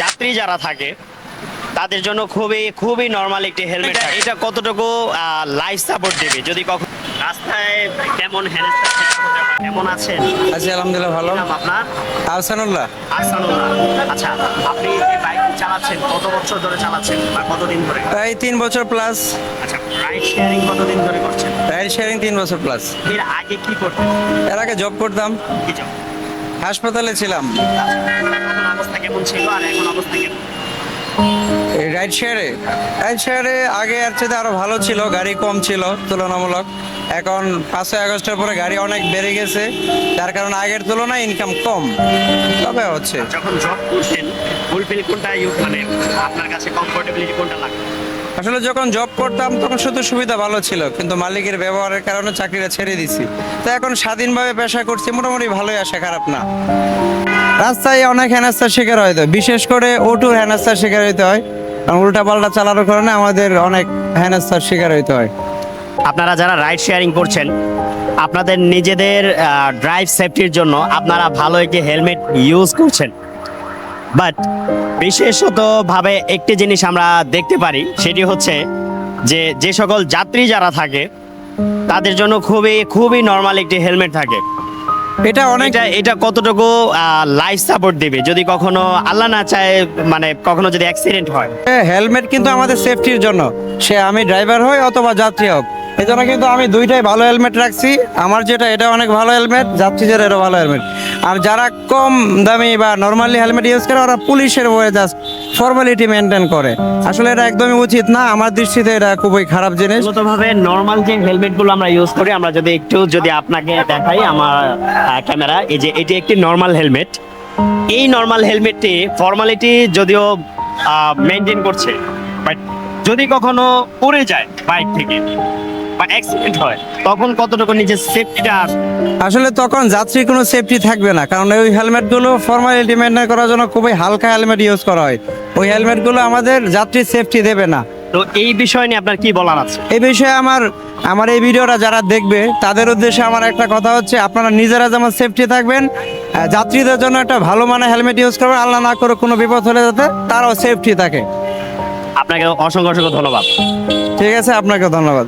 যাত্রী যারা থাকে তাদের জন্য খুবই খুবই নর্মাল একটি হেলমেট এটা কতটুকু লাইফ সাপোর্ট দেবে? যদি কখন রাস্তায় কেমন কেমন আছেন? আছি আলহামদুলিল্লাহ ভালো। আপনার? আহসানুল্লাহ। আহসানুল্লাহ। আচ্ছা আপনি যে বাইক চালাচ্ছেন কত বছর ধরে চালাচ্ছেন বা কতদিন ধরে? প্রায় তিন বছর প্লাস আচ্ছা রাইড শেয়ারিং কতদিন ধরে করছেন? রাইড শেয়ারিং তিন বছর প্লাস এর আগে কি করতেন? এর আগে জব করতাম। কি? হাসপাতালে ছিলাম। আর রাইড শেয়ারে রাইড শেয়ারে আগে এর চেয়ে আরও ভালো ছিল, গাড়ি কম ছিল তুলনামূলক। এখন পাঁচই আগস্টের পরে গাড়ি অনেক বেড়ে গেছে, যার কারণে আগের তুলনায় ইনকাম কম। তবে হচ্ছে। যখন জব করছেন ফুলফিল কোনটা মানে আপনার কাছে কমফোর্টেবিলিটি কোনটা লাগে আসলে যখন জব করতাম, তখন শুধু সুবিধা ভালো ছিল, কিন্তু মালিকের ব্যবহারের কারণে চাকরিটা ছেড়ে দিছি। তো এখন স্বাধীনভাবে পেশা করছি, মোটামুটি ভালোই আসে, খারাপ না। রাস্তায় অনেক হেনাস্তার শিকার হয়তো বিশেষ করে ওটুর হেনাস্তার শিকার হইতে হয়। কারণ উল্টা পাল্টা চালানোর কারণে আমাদের অনেক হেনাস্তার শিকার হইতে হয়। আপনারা যারা রাইড শেয়ারিং করছেন, আপনাদের নিজেদের ড্রাইভ সেফটির জন্য আপনারা ভালো একটি হেলমেট ইউজ করছেন। বাট বিশেষতভাবে একটি জিনিস আমরা দেখতে পারি সেটি হচ্ছে যে যে সকল যাত্রী যারা থাকে তাদের জন্য খুবই খুবই নর্মাল একটি হেলমেট থাকে। এটা অনেক এটা এটা কতটুকু লাইফ সাপোর্ট দেবে? যদি কখনো আল্লাহ না চায় মানে কখনো যদি অ্যাক্সিডেন্ট হয়। হেলমেট কিন্তু আমাদের সেফটির জন্য। সে আমি ড্রাইভার হই অথবা যাত্রী হোক। এই জন্য কিন্তু আমি দুইটাই ভালো হেলমেট রাখছি। আমার যেটা এটা অনেক ভালো হেলমেট যাত্রীদের এরও ভালো হেলমেট আর যারা কম দামি বা নর্মালি হেলমেট ইউজ করে, ওরা পুলিশের বয়ে জাস্ট ফর্মালিটি মেনটেন করে। আসলে এটা একদমই উচিত না। আমার দৃষ্টিতে এটা খুবই খারাপ জিনিস। মূলতভাবে নর্মাল যে হেলমেটগুলো আমরা ইউজ করি, আমরা যদি একটু যদি আপনাকে দেখাই আমার ক্যামেরা এই যে এটি একটি নর্মাল হেলমেট এই নর্মাল হেলমেটটি ফর্মালিটি যদিও মেনটেন করছে বাট যদি কখনো পড়ে যায় বাইক থেকে বা অ্যাক্সিডেন্ট হয় তখন কতটুকু নিজের সেফটিটা আসলে তখন যাত্রীর কোনো সেফটি থাকবে না কারণ ওই হেলমেটগুলো ফর্মালিটি মেনটেন করার জন্য খুবই হালকা হেলমেট ইউজ করা হয়। ওই হেলমেটগুলো আমাদের যাত্রীর সেফটি দেবে না। তো এই বিষয় নিয়ে আপনার কি বলার আছে? এই বিষয়ে আমার আমার এই ভিডিওটা যারা দেখবে তাদের উদ্দেশ্যে আমার একটা কথা হচ্ছে আপনারা নিজেরা যেমন সেফটি থাকবেন যাত্রীদের জন্য একটা ভালো মানের হেলমেট ইউজ করবেন আল্লাহ না করে কোনো বিপদ হলে যাতে তারাও সেফটি থাকে। আপনাকে অসংখ্য অসংখ্য ধন্যবাদ। ঠিক আছে আপনাকে ধন্যবাদ।